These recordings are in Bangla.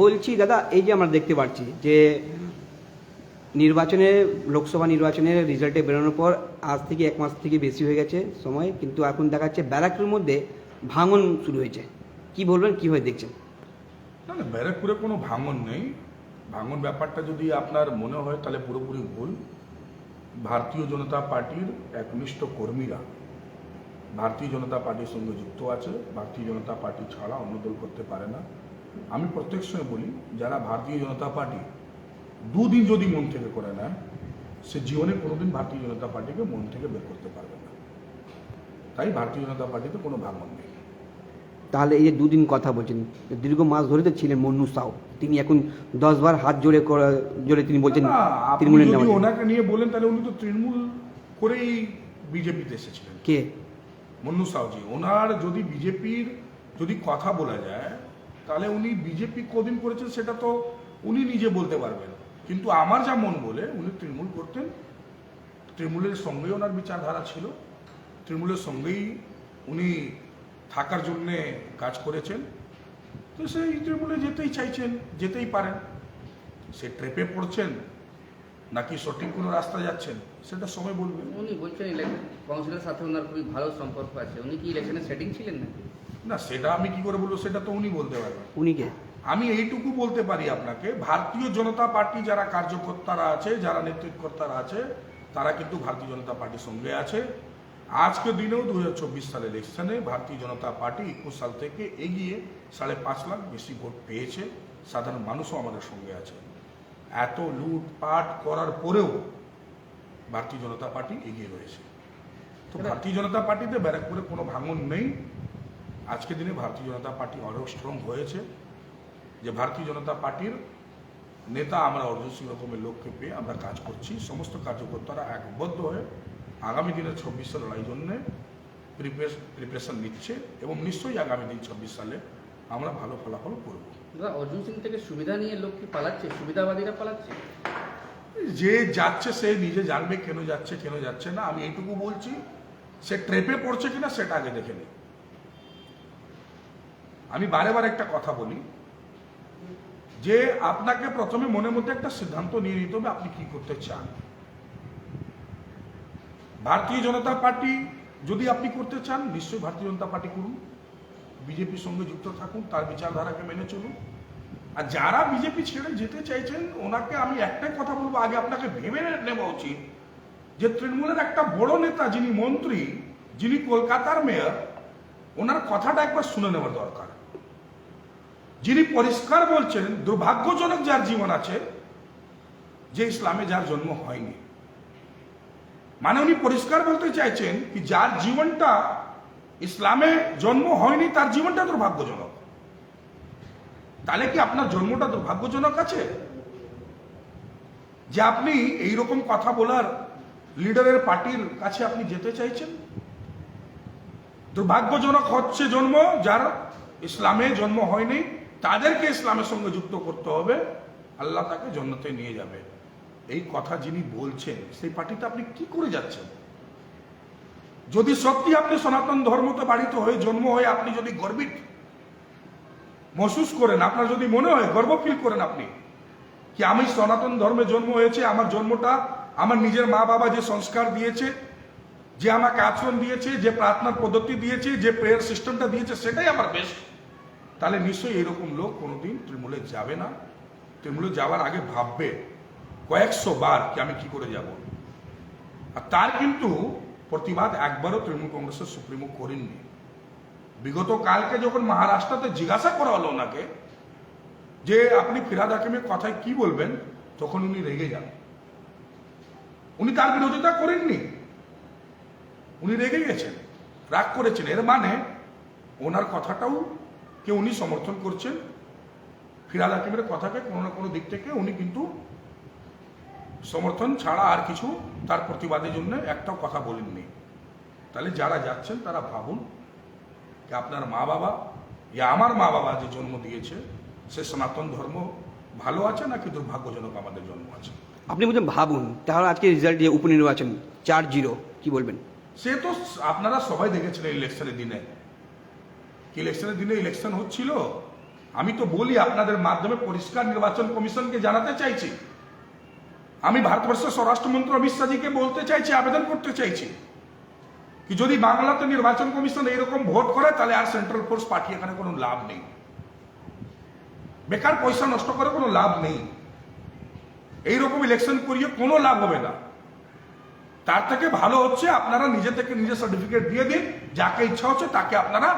বলছি, দাদা, এই যে আমরা দেখতে পাচ্ছি যে নির্বাচনে, লোকসভা নির্বাচনের রেজাল্টে বেরোনোর পর আজ থেকে এক মাস থেকে বেশি হয়ে গেছে সময়, কিন্তু এখন দেখা যাচ্ছে ব্যারাকের মধ্যে ভাঙন শুরু হয়েছে। কি বলবেন কীভাবে দেখছেন? না না, ব্যারাকপুরে কোনো ভাঙন নেই। ভাঙন ব্যাপারটা যদি আপনার মনে হয়, তাহলে পুরোপুরি ভুল। ভারতীয় জনতা পার্টির একনিষ্ঠ কর্মীরা ভারতীয় জনতা পার্টির সঙ্গে যুক্ত আছে। ভারতীয় জনতা পার্টি ছাড়া অন্য দল করতে পারে না। আমি প্রত্যেক সময় বলি যারা ভারতীয় জনতা পার্টি দুদিন যদি মন থেকে করে নেয় সে জীবনে কোনোদিন ভারতীয় জনতা পার্টিকে মন থেকে বের করতে পারবে না। তাই ভারতীয় জনতা পার্টিতে কোনো ভাঙন নেই। তাহলে এই যে দুদিন কথা বলছেন দীর্ঘ মাস ধরে তো ছিলেন মন্নু সাউ তিনি এখন দশবার হাত জোড়ে করা- জোরে তিনি বলছেন তৃণমূলের নেওয়া ওনাকে নিয়ে বলেন তাহলে উনি তো তৃণমূল করেই বিজেপিতে এসেছিলেন। কে? মন্নু সাউজি। ওনার যদি বিজেপির যদি কথা বলা যায় তাহলে উনি বিজেপি কদিন করেছেন সেটা তো উনি নিজে বলতে পারবেন। কিন্তু আমার যা মন বলে, উনি তৃণমূল করতেন। তৃণমূলের সঙ্গেই ওনার বিচারধারা ছিল। তৃণমূলের সঙ্গেই উনি থাকার জন্যে কাজ করেছেন। তো সেই তৃণমূলে যেতেই চাইছেন, যেতেই পারেন। সে ট্রেপে পড়ছেন, নাকি সঠিক কোনো রাস্তা যাচ্ছেন, সেটা সময় বলবে। উনি বলছেন কাউন্সিলের সাথে ওনার খুবই ভালো সম্পর্ক আছে। উনি কি ইলেকশনে সেটিং ছিলেন না না সেটা আমি কি করে বলব সেটা তো উনি বলতে পারবেন। উনি কে? আমি এইটুকু বলতে পারি আপনাকে ভারতীয় জনতা পার্টি যারা কার্যকর্তারা আছে যারা নেতৃত্বকর্তারা আছে তারা কিন্তু ভারতীয় জনতা পার্টির সঙ্গে আছে। আজকে দিনেও দু হাজার চব্বিশ সালের ইলেকশনে ভারতীয় জনতা পার্টি একুশ সাল থেকে এগিয়ে সাড়ে পাঁচ লাখ বেশি ভোট পেয়েছে। সাধারণ মানুষও আমাদের সঙ্গে আছে। এত লুটপাট করার পরেও ভারতীয় জনতা পার্টি এগিয়ে রয়েছে। তো ভারতীয় জনতা পার্টিতে ব্যারাকপুরে কোনো ভাঙন নেই। আজকে দিনে ভারতীয় জনতা পার্টি আরও স্ট্রং হয়েছে। যে ভারতীয় জনতা পার্টির নেতা আমরা অর্জুন সিং রকমের লোককে পেয়ে আমরা কাজ করছি। সমস্ত কার্যকর্তারা একবদ্ধ হয়ে আগামী দিনে চব্বিশে লড়াই জন্য প্রিপারেশন নিচ্ছে এবং নিশ্চয়ই আগামী দিন চব্বিশ সালে আমরা ভালো ফলাফল করব। অর্জুন সিং থেকে সুবিধা নিয়ে লোক কি পালাচ্ছে? সুবিধাবাদীরা পালাচ্ছে? যে যাচ্ছে সে নিজে জানবে কেন যাচ্ছে কেন যাচ্ছে না। আমি এইটুকু বলছি সে ট্রেপে পড়ছে কিনা সেটা আগে দেখে নিই আমি বারে বারে একটা কথা বলি, যে আপনাকে প্রথমে মনের মধ্যে একটা সিদ্ধান্ত নিয়ে নিতে হবে আপনি কি করতে চান। ভারতীয় জনতা পার্টি যদি আপনি করতে চান, নিশ্চয়ই ভারতীয় জনতা পার্টি করুন। বিজেপির সঙ্গে যুক্ত থাকুন, তার বিচারধারাকে মেনে চলুন। আর যারা বিজেপি ছেড়ে যেতে চাইছেন, ওনাকে আমি একটাই কথা বলব, আগে আপনাকে ভেবে নেওয়া উচিত যে তৃণমূলের একটা বড় নেতা যিনি মন্ত্রী, যিনি কলকাতার মেয়র ওনার কথাটা একবার শুনে নেওয়ার দরকার। যিনি পরিষ্কার বলছেন, দুর্ভাগ্যজনক যার জীবন আছে, যে ইসলামে যার জন্ম হয়নি। মানে উনি পরিষ্কার বলতে চাইছেন কি যার জীবনটা ইসলামে জন্ম হয়নি, তার জীবনটা দুর্ভাগ্যজনক। তাহলে কি আপনার জন্মটা দুর্ভাগ্যজনক আছে? যে আপনি এইরকম কথা বলার লিডারের পার্টির কাছে আপনি যেতে চাইছেন? দুর্ভাগ্যজনক হচ্ছে জন্ম যার ইসলামে জন্ম হয়নি, তাদেরকে ইসলামের সঙ্গে যুক্ত করতে হবে, আল্লাহ তাকে জন্মতে নিয়ে যাবে। এই কথা যিনি বলছেন, সেই পার্টিতে আপনি কি করে যাচ্ছেন? যদি সত্যি আপনি সনাতন ধর্মতে বাড়িতে হয়ে জন্ম হয়ে আপনি যদি গর্বিত, মহসুস করেন, আপনার যদি মনে হয়, গর্ব ফিল করেন আপনি, কি আমি সনাতন ধর্মে জন্ম হয়েছে, আমার জন্মটা আমার নিজের মা বাবা যে সংস্কার দিয়েছে যে আমাকে আচরণ দিয়েছে, যে প্রার্থনার পদ্ধতি দিয়েছে, যে প্রেয়ার সিস্টেমটা দিয়েছে, সেটাই আমার বেস্ট তাহলে নিশ্চয়ই এরকম লোক কোনোদিন তৃণমূলে যাবে না। তৃণমূলে যাওয়ার আগে ভাববে, কয়েকশো বার কি আমি কি করে যাব? আর তার কিন্তু প্রতিবাদ একবারও তৃণমূল কংগ্রেসের সুপ্রিমো করেননি। বিগত কালকে যখন মহারাষ্ট্রতে জিজ্ঞাসা করা হলো ওনাকে, যে আপনি ফিরাদ হাকিমের কথায় কি বলবেন, তখন উনি রেগে যান। উনি তার বিরোধিতা করেননি। উনি রেগে গেছেন, রাগ করেছেন। এর মানে ওনার কথাটাও কে উনি সমর্থন করছেন ফিরাদ হাকিমের কথাকে কোনো না কোনো দিক থেকে উনি কিন্তু সমর্থন ছাড়া আর কিছু তার প্রতিবাদের জন্য একটাও কথা বলেননি। তাহলে যারা যাচ্ছেন তারা ভাবুন যে আপনার মা বাবা ইয়া আমার মা বাবা যে জন্ম দিয়েছে, সে সনাতন ধর্ম ভালো আছে নাকি দুর্ভাগ্যজনক আমাদের জন্ম আছে? আপনি বলছেন ভাবুন। তাহলে আজকে রেজাল্ট দিয়ে উপনির্বাচন, চার জিরো কি বলবেন? সে তো আপনারা সবাই দেখেছিলেন ইলেকশনের দিনে। ইলেকশনের দিনে ইলেকশন হচ্ছিল? আমি তো বলি, আপনাদের মাধ্যমে পরিষ্কার নির্বাচন কমিশনকে জানাতে চাইছি। আমি ভারতবর্ষের স্বরাষ্ট্রমন্ত্রী অমিত শাহজিকে বলতে চাইছি, আবেদন করতে চাইছি কি যদি বাংলাতে নির্বাচন কমিশন এইরকম ভোট করে, তাহলে আর সেন্ট্রাল ফোর্স পাঠিয়ে এখানে কোনো লাভ নেই। বেকার পয়সা নষ্ট করে কোনো লাভ নেই। এইরকম ইলেকশন করিয়ে কোনো লাভ হবে না। তার থেকে ভালো হচ্ছে আপনারা নিজে থেকে নিজে সার্টিফিকেট দিয়ে দিন, যাকে ইচ্ছা হচ্ছে তাকে আপনারা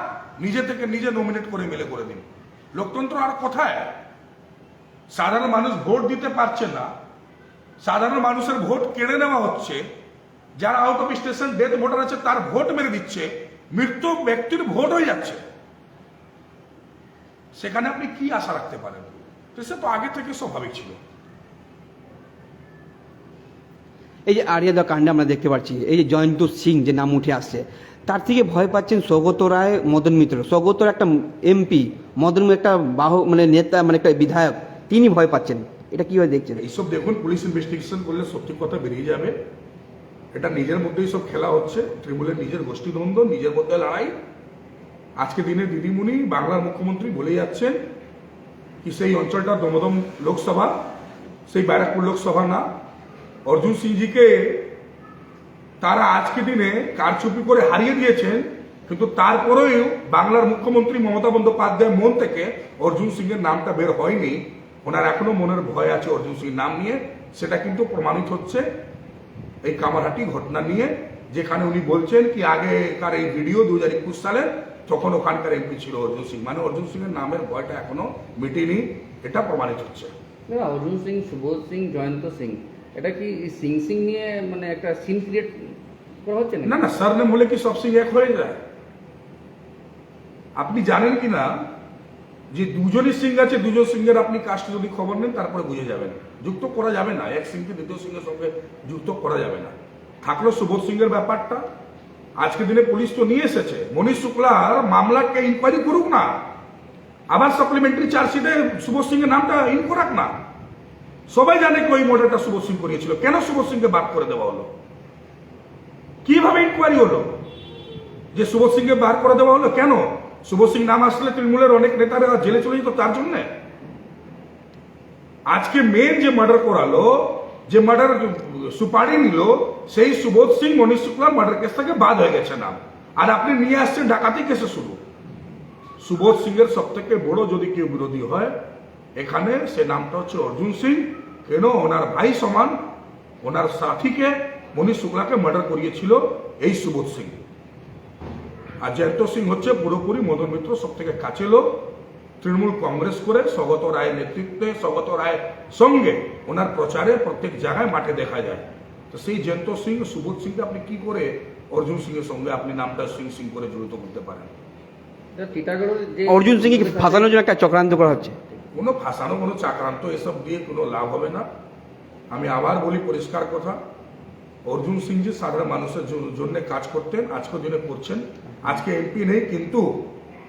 নিজে থেকে নিজে নমিনেট করে মেলে করে দিন। লোকতন্ত্র আর কোথায়? সাধারণ মানুষ ভোট দিতে পারছে না। সাধারণ মানুষের ভোট কেড়ে নেওয়া হচ্ছে। যারা out of station death voter আছে, তার ভোট মেরে দিচ্ছে। মৃত্যু ব্যক্তির ভোট হয়ে যাচ্ছে। সেখানে আপনি কি আশা রাখতে পারেন? সে তো আগে থেকে স্বাভাবিক ছিল। এই যে আরিয়াদা কাণ্ডে আমরা দেখতে পাচ্ছি, এই যে জয়ন্ত সিং যে নাম উঠে আসছে, তার থেকে ভয় পাচ্ছেন সৌগত রায়, মদন মিত্র। সৌগত একটা এমপি, মদন একটা বাহ মানে নেতা মানে একটা বিধায়ক, তিনি ভয় পাচ্ছেন। এটা কীভাবে দেখছেন? এইসব দেখুন, পুলিশ ইনভেস্টিগেশন করলে সত্যি কথা বেরিয়ে যাবে। এটা নিজের মধ্যেই সব খেলা হচ্ছে তৃণমূলের নিজের গোষ্ঠীদ্বন্দ্ব, নিজের মধ্যে লড়াই। আজকে দিনে দিদিমণি বাংলার মুখ্যমন্ত্রী বলে যাচ্ছেন কি সেই অঞ্চলটা দমদম লোকসভা, সেই ব্যারাকপুর লোকসভা না। অর্জুন সিংজিকে তারা আজকে দিনে কারচুপি করে হারিয়ে দিয়েছেন, কিন্তু তারপরেও বাংলার মুখ্যমন্ত্রী মমতা বন্দ্যোপাধ্যায় মন থেকে অর্জুন সিং এর নামটা বের হয়নি। ওনার এখনও মনের ভয় আছে অর্জুন সিং নাম নিয়ে। সেটা কিন্তু প্রমাণিত হচ্ছে এই কামারহাটি ঘটনা নিয়ে, যেখানে উনি বলছেন কি আগেকার এই ভিডিও দু হাজার একুশ সালে তখন ওখানকার এমপি ছিল অর্জুন সিং। মানে অর্জুন সিং এর নামের ভয়টা এখনও মিটেনি, এটা প্রমাণিত হচ্ছে। অর্জুন সিং, সুবোধ সিং, জয়ন্ত সিং এটা কি সিং সিং নিয়ে মানে একটা সিন ক্রিয়েট করা হচ্ছে না না, স্যার নাম হলে কি সব সিং এক হয়ে যায়? আপনি জানেন কি না যে দুজনই সিং আছে, দুজন সিংয়ের আপনি কাস্ট যদি খবর নেন, তারপরে বুঝে যাবেন। যুক্ত করা যাবে না, এক সিংকে দ্বিতীয় সিংয়ের সঙ্গে যুক্ত করা যাবে না। থাকল সুবোধ সিংয়ের ব্যাপারটা। আজকে দিনে পুলিশ তো নিয়ে এসেছে। মনীষ শুক্লার মামলাকে ইনকোয়ারি করুক না। আবার সাপ্লিমেন্টারি চার্জশিটে সুবোধ সিংয়ের নামটা ইন করাক না। সবাই জানে কি ওই সুবোধ সিং করিয়েছিল। কেন সুবোধ সিংকে বাদ করে দেওয়া হলো? কীভাবে ইনকোয়ারি হলো? যে সুবোধ সিংকে বার করে দেওয়া হলো? কেন? সুবোধ সিং নাম আসলে তৃণমূলের অনেক নেতারা জেলে চলে যেত, তার জন্য? আজকে মেন যে মার্ডার করালো, যে মার্ডার সুপারি নিল, সেই সুবোধ সিং, মনীষ শুক্লার মার্ডার কেস থেকে বাদ হয়ে গেছে নাম। আর আপনি নিয়ে আসছেন ডাকাতি কেসে শুরু সুবোধ সিং এর সব থেকে বড় যদি কেউ বিরোধী হয় এখানে সে নামটা হচ্ছে অর্জুন সিং। কেন? ওনার ভাই সমান ওনার সাথীকে মনীষ শুক্লাকে মার্ডার করিয়েছিল এই সুবোধ সিং। আর জয়ন্ত সিং হচ্ছে পুরোপুরি মদন মিত্র সব থেকে কাছে লোক। তৃণমূল কংগ্রেস করে স্বগত রায়ের নেতৃত্বে স্বগত রায়ের সঙ্গে ওনার প্রচারে প্রত্যেক জায়গায় মাঠে দেখা যায়। তো সেই জয়ন্ত সিং সুবোধ সিংকে আপনি কি করে অর্জুন সিং এর সঙ্গে আপনি নামটা সিং সিং করে জড়িত করতে পারেন? এটা টিটাগড়ের যে অর্জুন সিংকে কি ফাঁসানোর জন্য একটা চক্রান্ত করা হচ্ছে? কোনো ফাঁসানো, কোনো চাক্রান্ত এসব দিয়ে কোনো লাভ হবে না। আমি আবার বলি পরিষ্কার কথা, অর্জুন সিং জি সাধারণ মানুষের জন্য কাজ করতেন, আজকের দিনে করছেন। আজকে এমপি নেই, কিন্তু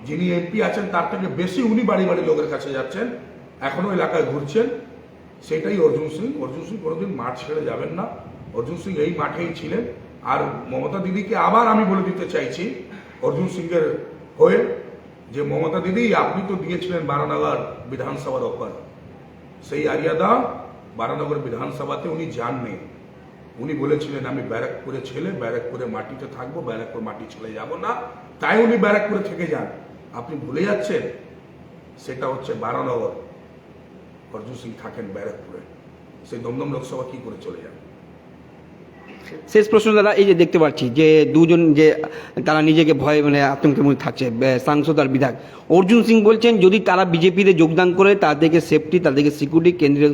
যিনি এমপি আছেন, তার থেকে বেশি উনি বাড়ি বাড়ি লোকের কাছে যাচ্ছেন এখনও এলাকায় ঘুরছেন। সেটাই অর্জুন সিং। অর্জুন সিং কোনোদিন মাঠ ছেড়ে যাবেন না। অর্জুন সিং এই মাঠেই ছিলেন। আর মমতা দিদিকে আবার আমি বলে দিতে চাইছি, অর্জুন সিংয়ের হয়ে যে মমতা দিদি, আপনি তো দিয়েছিলেন বারানগর বিধানসভার অফার সেই আরিয়াদা বারানগর বিধানসভাতে উনি যাননি। উনি বলেছিলেন, আমি ব্যারাকপুরে ছেলে, ব্যারাকপুরে মাটিতে থাকব, ব্যারাকপুর মাটি ছেড়ে যাব না। তাই উনি ব্যারাকপুরে থেকে যান। আপনি ভুলে যাচ্ছেন, সেটা হচ্ছে বারানগর। অর্জুন সিং থাকেন ব্যারাকপুরে। সেই দমদম লোকসভা কি করে চলে যান শেষ প্রশ্ন দাদা, এই যে দেখতে পাচ্ছি যে দুজন যে তারা নিজেকে ভয় মানে আতঙ্কের মধ্যে থাকছে সাংসদ আর বিধায়ক। অর্জুন সিং বলছেন, যদি তারা বিজেপিতে যোগদান করে তাদেরকে সেফটি তাদেরকে সিকিউরিটি কেন্দ্রীয়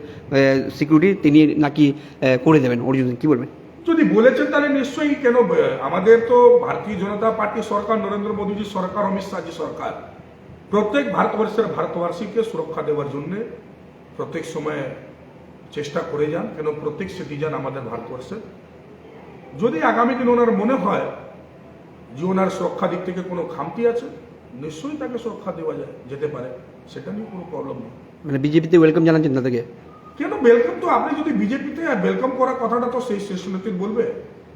সিকিউরিটি তিনি নাকি করে দেবেন। অর্জুন সিং, কি বলবেন? যদি বলেছেন তাহলে নিশ্চয়ই কেন আমাদের তো ভারতীয় জনতা পার্টি সরকার, নরেন্দ্র মোদীজি সরকার, অমিত শাহজি সরকার। প্রত্যেক ভারতবর্ষের ভারতবাসীকে সুরক্ষা দেওয়ার জন্য প্রত্যেক সময় চেষ্টা করে যান, কেন প্রত্যেক সিটিজেন আমাদের ভারতবর্ষের যদি আগামী দিন ওনার মনে হয় যে ওনার সুরক্ষা দিক থেকে কোনো খামতি আছে নিশ্চয়ই তাকে সুরক্ষা দেওয়া যায় যেতে পারে। সেটা নিয়ে কোনো প্রবলেম নেই। মানে বিজেপিতে ওয়েলকাম জানাচ্ছেন তাদেরকে কেন ওয়েলকাম তো আপনি যদি বিজেপিতে ওয়েলকাম করার কথাটা তো সেই শীর্ষ নেতৃত্ব বলবে।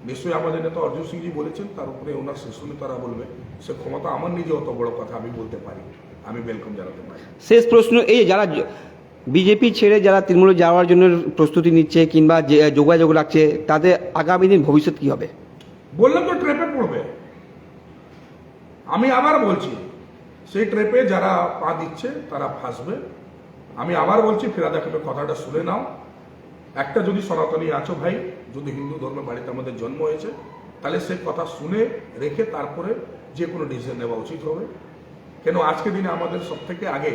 নিশ্চয়ই আমাদের নেতা অর্জুন সিংজি বলেছেন তার উপরে ওনার শীর্ষ নেতারা বলবে। সে ক্ষমতা আমার নিজে অত বড় কথা আমি বলতে পারি। আমি ওয়েলকাম জানাতে পারি। শেষ প্রশ্ন এই যারা বিজেপি ছেড়ে যারা তৃণমূলে যাওয়ার জন্য প্রস্তুতি নিচ্ছে কিংবা যোগাযোগ রাখছে, তাদের আগামী দিন ভবিষ্যৎ কি হবে? বললাম তো ট্রেপে পড়বে। আমি আবার বলছি, সেই ট্রেপে যারা পা দিচ্ছে, তারা ফাঁসবে। আমি আবার বলছি ফেরাদা খানের কথাটা শুনে নাও। একটা যদি সনাতনী আছো ভাই, যদি হিন্দু ধর্মের বাড়িতে আমাদের জন্ম হয়েছে, তাহলে সে কথা শুনে রেখে তারপরে যে কোনো ডিসিশন নেওয়া উচিত হবে। কেন, আজকে দিনে আমাদের সব থেকে আগে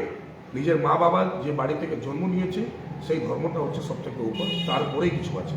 নিজের মা বাবা যে বাড়ি থেকে জন্ম নিয়েছে, সেই ধর্মটা হচ্ছে সবথেকে উপর, তারপরেই কিছু আছে।